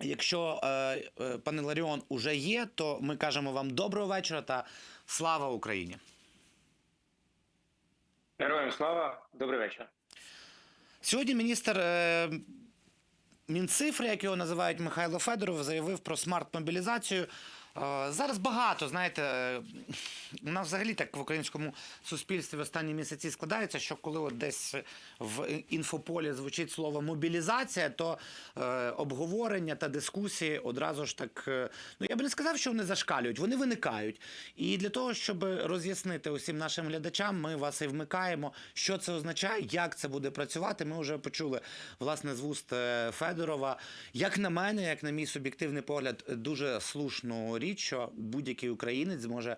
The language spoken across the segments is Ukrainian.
Якщо е, е, пане Ларіон уже є, то ми кажемо вам доброго вечора та слава Україні. Героям слава, добрий вечір. Сьогодні міністр е, Мінцифри, як його називають Михайло Федоров, заявив про смарт-мобілізацію. Е, зараз багато, знаєте, у нас взагалі так в українському суспільстві в останні місяці складається, що коли от десь в інфополі звучить слово мобілізація, то е, обговорення та дискусії одразу ж так. е, ну я би не сказав, що вони зашкалюють, вони виникають. І для того, щоб роз'яснити усім нашим глядачам, ми вас і вмикаємо, що це означає, як це буде працювати. Ми вже почули власне з вуст е, Федорова. Як на мене, як на мій суб'єктивний погляд, дуже слушну річ, що будь-який українець зможе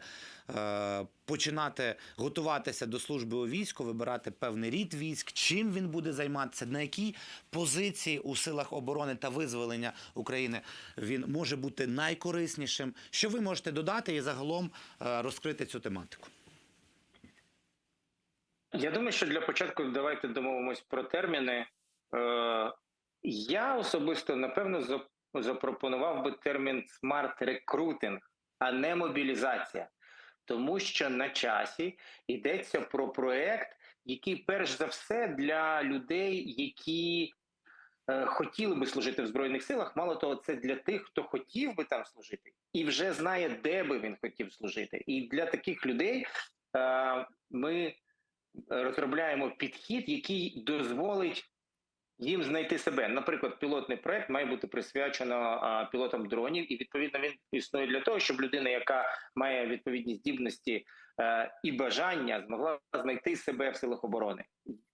е, починати готуватися до служби у війську, вибирати певний рід військ, чим він буде займатися, на якій позиції у силах оборони та визволення України він може бути найкориснішим. Що ви можете додати і загалом е, розкрити цю тематику? Я думаю, що для початку давайте домовимось про терміни. Е, я особисто напевно запропонував би термін смарт-рекрутинг, а не мобілізація, тому що на часі йдеться про проект, який перш за все для людей, які е, хотіли би служити в збройних силах. Мало того, це для тих, хто хотів би там служити, і вже знає, де би він хотів служити. І для таких людей е, ми розробляємо підхід, який дозволить їм знайти себе. Наприклад, пілотний проект має бути присвячено пілотам дронів, і відповідно він існує для того, щоб людина, яка має відповідні здібності е, і бажання, змогла знайти себе в силах оборони.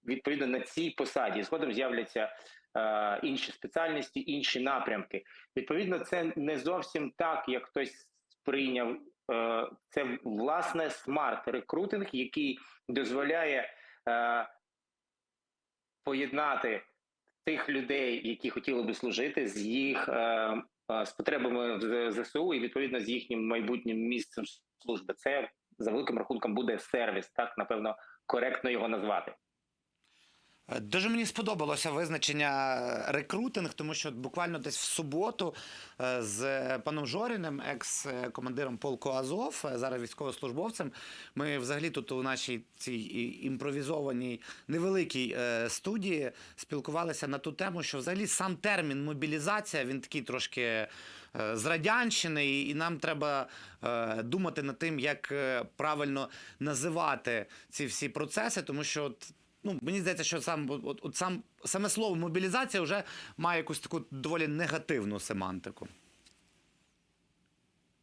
Відповідно на цій посаді згодом з'являться е, інші спеціальності, інші напрямки. Відповідно, це не зовсім так, як хтось сприйняв. Е, це власне смарт-рекрутинг, який дозволяє е, поєднати тих людей, які хотіли би служити, з їх е, е, з потребами в ЗСУ і відповідно з їхнім майбутнім місцем служби. Це за великим рахунком буде сервіс. Так напевно коректно його назвати. Дуже мені сподобалося визначення е, рекрутинг, тому що буквально десь в суботу е, з паном Жоріним, екс-командиром полку Азов, е, зараз військовослужбовцем, ми взагалі тут у нашій цій імпровізованій невеликій студії спілкувалися на ту тему, що взагалі сам термін мобілізація він такий трошки з радянщини, і нам треба думати над тим, як правильно називати ці всі процеси, тому що ну, мені здається, що сам от, от сам саме слово мобілізація вже має якусь таку доволі негативну семантику.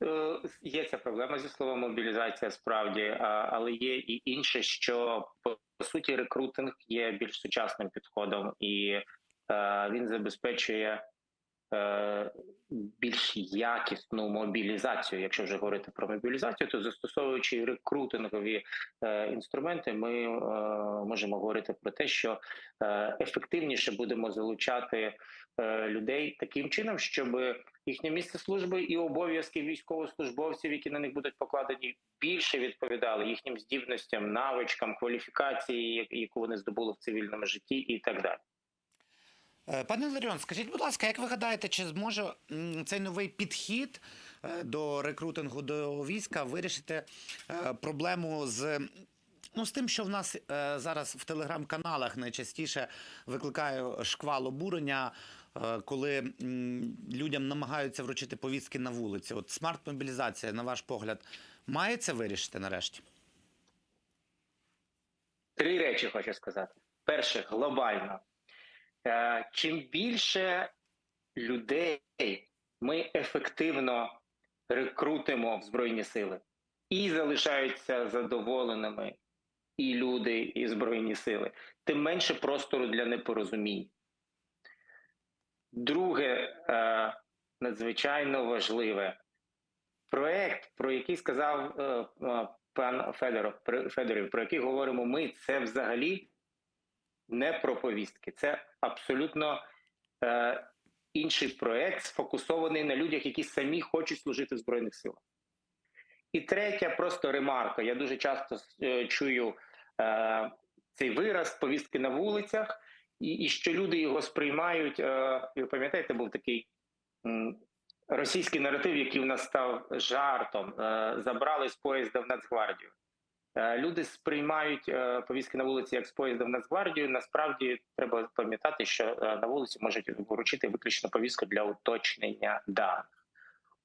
Е, Є ця проблема зі словом мобілізація справді, але є і інше, що по суті рекрутинг є більш сучасним підходом, і е, він забезпечує більш якісну мобілізацію. Якщо вже говорити про мобілізацію, то застосовуючи рекрутингові е, інструменти, ми е, можемо говорити про те, що е, ефективніше будемо залучати е, людей таким чином, щоб їхнє місце служби і обов'язки військовослужбовців, які на них будуть покладені, більше відповідали їхнім здібностям, навичкам, кваліфікації, яку вони здобули в цивільному житті, і так далі. Е, Пане Ларіон, скажіть, будь ласка, як ви гадаєте, чи зможе цей новий підхід е, до рекрутингу до війська вирішити е, проблему з. Ну, з тим, що в нас зараз в телеграм-каналах найчастіше викликає шквал обурення, коли людям намагаються вручити повістки на вулиці. От смарт-мобілізація, на ваш погляд, має це вирішити нарешті? Три речі хочу сказати. Перше, глобально. Е, Чим більше людей ми ефективно рекрутимо в Збройні сили і залишаються задоволеними і люди, і Збройні сили, тим менше простору для непорозумінь. Друге, е, надзвичайно важливе проект, про який сказав е, пан Федоров, про який говоримо ми, це взагалі не про повістки. Це абсолютно е, інший проект, сфокусований на людях, які самі хочуть служити в Збройних силах. І третя просто ремарка. Я дуже часто е, чую е, цей вираз повістки на вулицях, і, і що люди його сприймають. Е, ви пам'ятаєте, був такий російський наратив, який в нас став жартом, е, забрали з поїзда в Нацгвардію. Е, Люди сприймають е, повістки на вулиці як з поїзда в Нацгвардію. Насправді треба пам'ятати, що е, на вулиці можуть вручити виключно повістку для уточнення даних.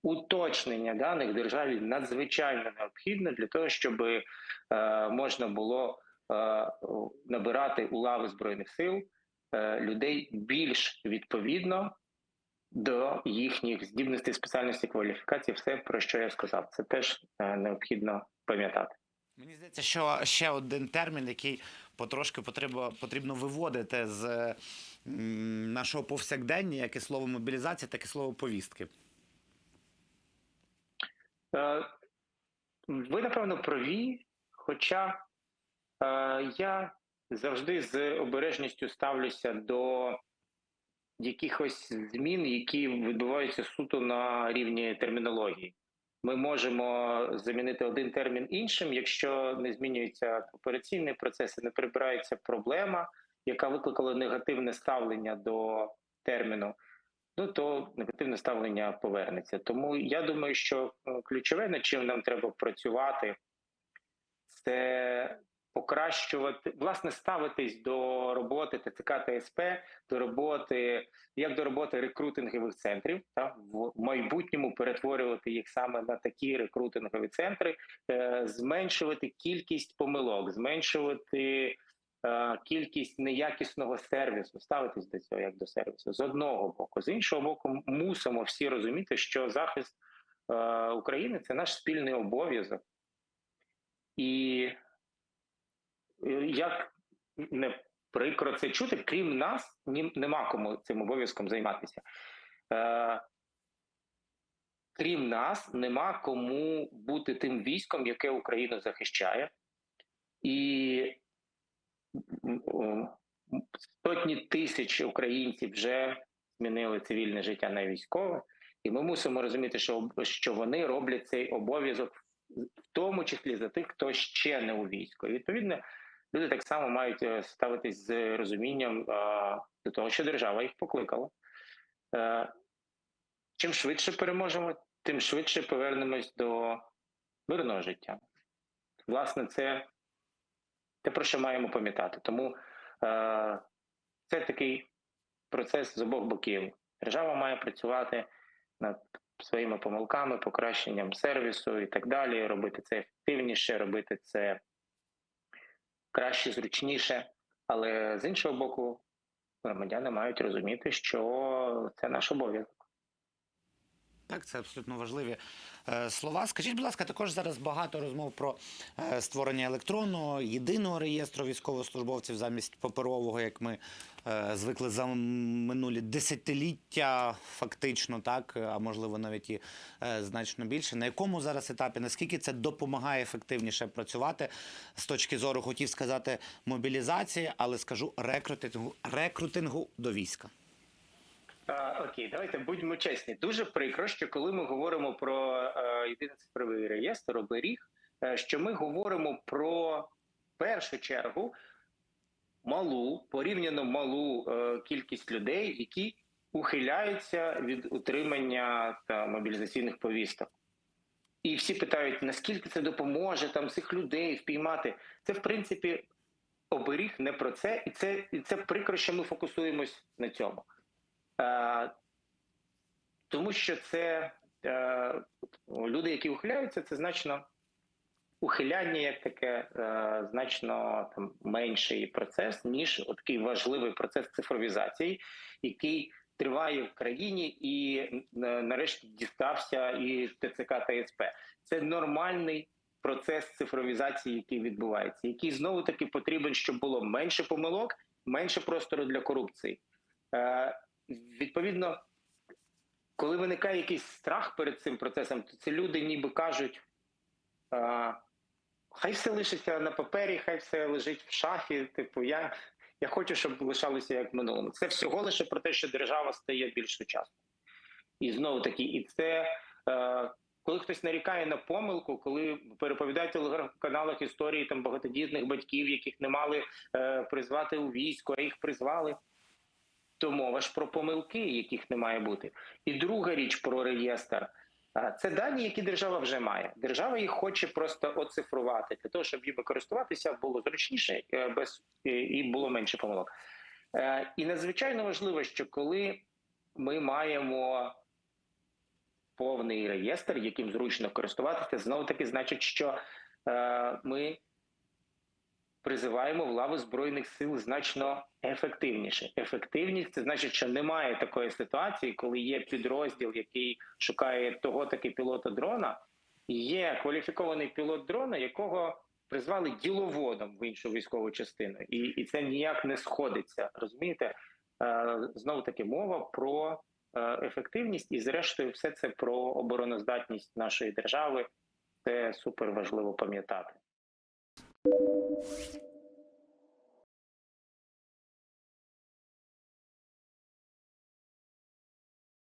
Уточнення даних державі надзвичайно необхідно для того, щоб можна було набирати у лави збройних сил людей більш відповідно до їхніх здібностей, спеціальності, кваліфікації, все про що я сказав. Це теж необхідно пам'ятати. Мені здається, що ще один термін, який потрошки потрібно, потрібно виводити з нашого повсякдення, як і слово мобілізація, так і слово повістки. Е, Ви напевно праві, хоча е, я завжди з обережністю ставлюся до якихось змін, які відбуваються суто на рівні термінології. Ми можемо замінити один термін іншим, якщо не змінюються операційний процес не прибирається проблема, яка викликала негативне ставлення до терміну. Ну то негативне ставлення повернеться. Тому я думаю, що е, ключове, над чим нам треба працювати, це покращувати, власне, ставитись до роботи ТЦК та СП, до роботи, як до роботи рекрутингових центрів, та в майбутньому перетворювати їх саме на такі рекрутингові центри, е, зменшувати кількість помилок, зменшувати е, кількість неякісного сервісу, ставитись до цього як до сервісу з одного боку, з іншого боку, мусимо всі розуміти, що захист е, України це наш спільний обов'язок. І як не прикро це чути, крім нас, ні, нема кому цим обов'язком займатися. Е, крім нас, нема кому бути тим військом, яке Україну захищає. І сотні тисяч українців вже змінили цивільне життя на військове, і ми мусимо розуміти, що, що вони роблять цей обов'язок, в тому числі за тих, хто ще не у війську. Відповідно, люди так само мають е, ставитись з розумінням до того, що держава їх покликала. Е, чим швидше переможемо, тим швидше повернемось до мирного життя. Власне, це те, про що маємо пам'ятати. Тому е, це такий процес з обох боків. Держава має працювати над своїми помилками, покращенням сервісу і так далі, робити це ефективніше, робити це краще, зручніше. Але з іншого боку, громадяни мають розуміти, що це наш обов'язок. Так, це абсолютно важливі е, слова. Скажіть, будь ласка, також зараз багато розмов про е, створення електронного єдиного реєстру військовослужбовців замість паперового, як ми е, звикли за минулі десятиліття, фактично, так, а можливо навіть і значно більше. На якому зараз етапі? Наскільки це допомагає ефективніше працювати з точки зору, хотів сказати, мобілізації, але скажу рекрутингу, рекрутингу до війська? А, окей, давайте будьмо чесні. Дуже прикро, що коли ми говоримо про е, єдиний цифровий реєстр, оберіг, е, що ми говоримо про першу чергу малу, порівняно малу е, кількість людей, які ухиляються від утримання та мобілізаційних повісток. І всі питають, наскільки це допоможе там цих людей впіймати. Це, в принципі, оберіг не про це, і це, і це прикро, що ми фокусуємось на цьому. Е, тому що це е, люди, які ухиляються, це значно ухиляння як таке, е, значно там менший процес, ніж такий важливий процес цифровізації, який триває в країні і нарешті дістався і ТЦК та СП. Це нормальний процес цифровізації, який відбувається, який знову таки потрібен, щоб було менше помилок, менше простору для корупції. Відповідно, коли виникає якийсь страх перед цим процесом, то ці люди ніби кажуть: хай все лишиться на папері, хай все лежить в шафі. Типу, я, я хочу, щоб лишалося як в минулому. Це всього лише про те, що держава стає більш сучасною. І знову таки, і це. Е, коли хтось нарікає на помилку, коли переповідають телеграм-каналах історії там багатодітних батьків, яких не мали е, призвати у військо, а їх призвали. То мова ж про помилки, яких не має бути. І друга річ про реєстр. Це дані, які держава вже має. Держава їх хоче просто оцифрувати для того, щоб їми користуватися було зручніше е, без і- і було менше помилок. Е, І надзвичайно важливо, що коли ми маємо повний реєстр, яким зручно користуватися, знову таки значить, що е, ми призиваємо в лаву збройних сил значно ефективніше. Ефективність це значить, що немає такої ситуації, коли є підрозділ, який шукає того таки пілота дрона, є кваліфікований пілот дрона, якого призвали діловодом в іншу військову частину, і, і це ніяк не сходиться. Розумієте? Е, знову таки мова про е, ефективність, і зрештою, все це про обороноздатність нашої держави. Це супер важливо пам'ятати. you